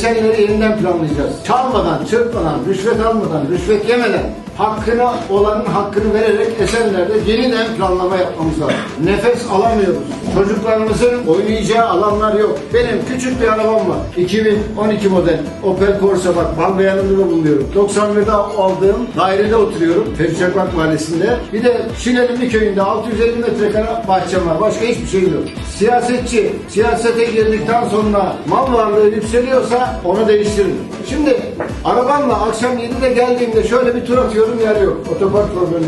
Esenleri yeniden planlayacağız. Çalmadan, çırpmadan, rüşvet almadan, rüşvet yemeden hakkını olanın hakkını vererek Esenler'de yeniden planlama yapmamız lazım. Nefes alamıyoruz. Çocuklarımızın oynayacağı alanlar yok. Benim küçük bir arabam var. 2012 model Opel Corsa bak bal beyanında da bulunuyorum. 91'de aldığım dairede oturuyorum. Ferit Çakmak Mahallesi'nde. Bir de Şilelimli köyünde 650 metrekare bahçem var. Başka hiçbir şey yok. Siyasetçi siyasete girdikten sonra mal varlığı yükseliyorsa onu değiştirin. Şimdi arabamla akşam 7'de geldiğimde şöyle bir tur atıyorum yer yok. Otopark problemi.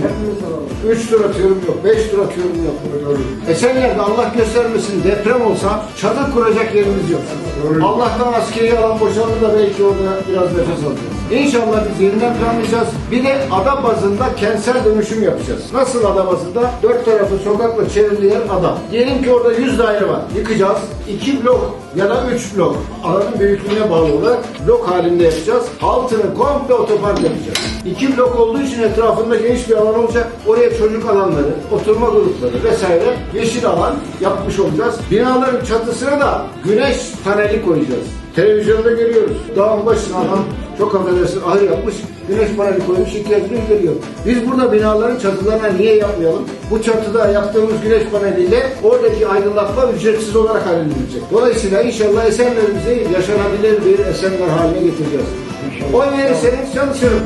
3 tur atıyorum yok. 5 tur atıyorum yok. Esenler'de Allah göstermesin deprem olsa çadır kuracak yerimiz yok. Allah'tan askeri alan boşaldı da belki orada biraz nefes alacağız. İnşallah biz yeniden planlayacağız. Bir de ada bazında kentsel dönüşüm yapacağız. Nasıl ada bazında? Dört tarafı sokakla çevrili yer ada. Diyelim ki orada 100 daire var. Yıkacağız. 2 blok ya da 3 blok alanın büyüklüğüne bağlı olarak blok halinde yapacağız. Altını komple otopark yapacağız. 2 blok olduğu için etrafında geniş bir alan olacak. Oraya çocuk alanları, oturma grupları vesaire yeşil alan yapmış olacağız. Binaların çatısına da güneş paneli koyacağız. Televizyonda görüyoruz. Dağın başına adam çok affedersin ahır yapmış, güneş paneli koymuş, ihtiyacını gideriyor. Biz burada binaların çatılarına niye yapmayalım? Bu çatıda yaptığımız güneş paneliyle oradaki aydınlatma ücretsiz olarak halledilecek. Dolayısıyla inşallah esenlerimizi yaşanabilir bir esenler haline getireceğiz. Oy verirseniz çalışırım.